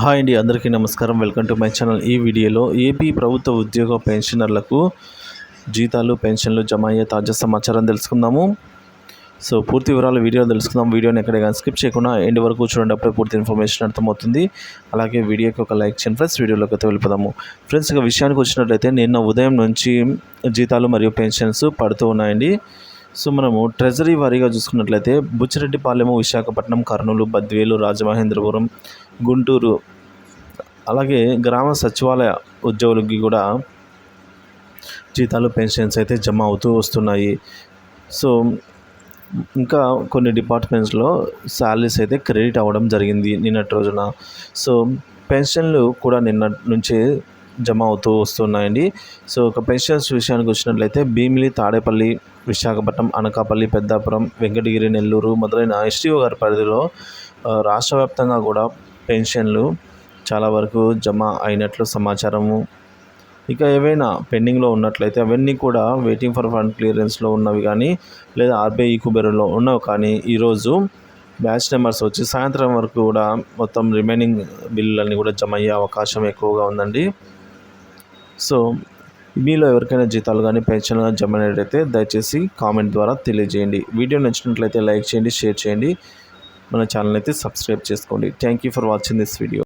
Hi అండి అందరికీ నమస్కారం. Welcome to my channel. ఈ వీడియోలో ఏపీ ప్రభుత్వ ఉద్యోగ పెన్షనర్లకు జీతాలు పెన్షన్లు జమ అయ్యే తాజా సమాచారం తెలుసుకుందాము. సో పూర్తి వివరాలు వీడియో తెలుసుకుందాం. వీడియోని ఎక్కడ కానీ స్కిప్ చేయకుండా ఎండ్ వరకు చూడండి అప్పుడే పూర్తి ఇన్ఫర్మేషన్ అర్థమవుతుంది. అలాగే వీడియోకి ఒక లైక్ చేయండి ఫ్రెండ్స్ వీడియోలోకి అయితే వెళ్ళిపోదాము. ఫ్రెండ్స్ ఇక విషయానికి వచ్చినట్లయితే నిన్న ఉదయం నుంచి జీతాలు మరియు పెన్షన్స్ పడుతూ ఉన్నాయండి. సో మనము ట్రెజరీ వారీగా చూసుకున్నట్లయితే బుచ్చిరెడ్డిపాలెము విశాఖపట్నం కర్నూలు బద్వేలు రాజమహేంద్రపురం గుంటూరు అలాగే గ్రామ సచివాలయ ఉద్యోగులకి కూడా జీతాలు పెన్షన్స్ అయితే జమ అవుతూ వస్తున్నాయి. సో ఇంకా కొన్ని డిపార్ట్మెంట్స్లో శాలరీస్ అయితే క్రెడిట్ అవ్వడం జరిగింది నిన్నటి రోజున. సో పెన్షన్లు కూడా నిన్న నుంచే జమ అవుతూ వస్తున్నాయండి. సో ఒక పెన్షన్స్ విషయానికి వచ్చినట్లయితే భీమిలి తాడేపల్లి విశాఖపట్నం అనకాపల్లి పెద్దాపురం వెంకటగిరి నెల్లూరు మొదలైన ఎస్టీఓ గారి పరిధిలో రాష్ట్ర వ్యాప్తంగా కూడా పెన్షన్లు చాలా వరకు జమ అయినట్లు సమాచారము. ఇక ఏవైనా పెండింగ్లో ఉన్నట్లయితే అవన్నీ కూడా వెయిటింగ్ ఫర్ ఫండ్ క్లియరెన్స్లో ఉన్నవి కానీ లేదా ఆర్బీఐ కుబెరులో ఉన్నవి కానీ ఈరోజు బ్యాచ్ నెంబర్స్ వచ్చి సాయంత్రం వరకు కూడా మొత్తం రిమైనింగ్ బిల్లులన్నీ కూడా జమ అయ్యే అవకాశం ఎక్కువగా ఉందండి. సో మీలో ఎవరికైనా జీతాలు కానీ పెన్షన్ జమ అయితే దయచేసి కామెంట్ ద్వారా తెలియజేయండి. వీడియో నచ్చినట్లయితే లైక్ చేయండి షేర్ చేయండి. మన ఛానల్ అయితే సబ్స్క్రైబ్ చేసుకోండి. Thank you for watching this video